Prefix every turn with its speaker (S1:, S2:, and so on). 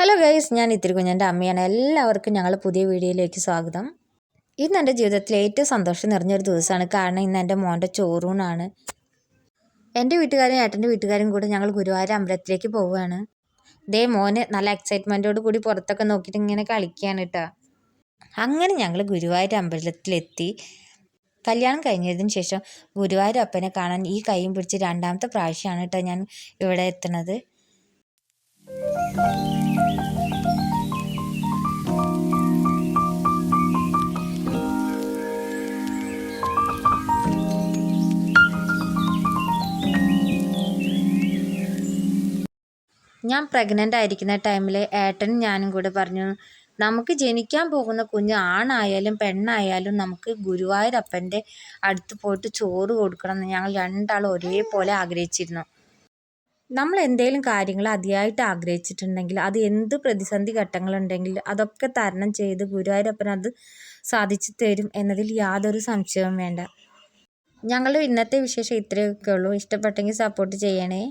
S1: Hello guys ഞാൻ ഇത്തിരി കുഞ്ഞന്റെ അമ്മയാണ്. എല്ലാവർക്കും ഞങ്ങൾ പുതിയ വീഡിയോയിലേക്ക് സ്വാഗതം. ഇന്ന് എന്റെ ജീവിതത്തിലെ ഏറ്റവും സന്തോഷം നിറഞ്ഞൊരു ദിവസമാണ്. കാരണം ഇന്ന് എന്റെ മോന്റെ ചോറൂണാണ്. എന്റെ വീട്ടുകാരും ഏട്ടന്റെ വീട്ടുകാരും കൂടെ ഞങ്ങൾ ഗുരുവായൂർ അമ്പലത്തിലേക്ക് പോവുകയാണ്. ദേ മോന് നല്ല എക്സൈറ്റ്മെന്റോട് കൂടി പുറത്തൊക്കെ നോക്കിയിട്ട് ഇങ്ങനെ കളിക്കുകയാണ് കേട്ടോ അങ്ങനെ ഞങ്ങൾ ഗുരുവായൂർ അമ്പലത്തിലെത്തി. കല്യാണം കഴിഞ്ഞതിന് ശേഷം ഗുരുവായൂർ അപ്പനെ കാണാൻ ഈ കൈയും പിടിച്ച് രണ്ടാമത്തെ പ്രാവശ്യമാണ് കേട്ടോ ഞാൻ ഇവിടെ എത്തുന്നത്. ഞാൻ പ്രഗ്നന്റ് ആയിരിക്കുന്ന ടൈമിൽ ഏട്ടനും ഞാനും കൂടെ പറഞ്ഞു നമുക്ക് ജനിക്കാൻ പോകുന്ന കുഞ്ഞ് ആണായാലും പെണ്ണായാലും നമുക്ക് ഗുരുവായൂരപ്പന്റെ അടുത്ത് പോയിട്ട് ചോറ് കൊടുക്കണം എന്ന് ഞങ്ങൾ രണ്ടാളും ഒരേപോലെ ആഗ്രഹിച്ചിരുന്നു. നമ്മൾ എന്തെങ്കിലും കാര്യങ്ങൾ അതിയായിട്ട് ആഗ്രഹിച്ചിട്ടുണ്ടെങ്കിൽ അത് എന്ത് പ്രതിസന്ധി ഘട്ടങ്ങളുണ്ടെങ്കിൽ അതൊക്കെ തരണം ചെയ്ത് ഗുരുവായൂരപ്പൻ അത് സാധിച്ചു തരും എന്നതിൽ യാതൊരു സംശയവും വേണ്ട. ഞങ്ങളുടെ ഇന്നത്തെ വിശേഷം ഇത്രയൊക്കെ ഉള്ളൂ. ഇഷ്ടപ്പെട്ടെങ്കിൽ സപ്പോർട്ട് ചെയ്യണേ.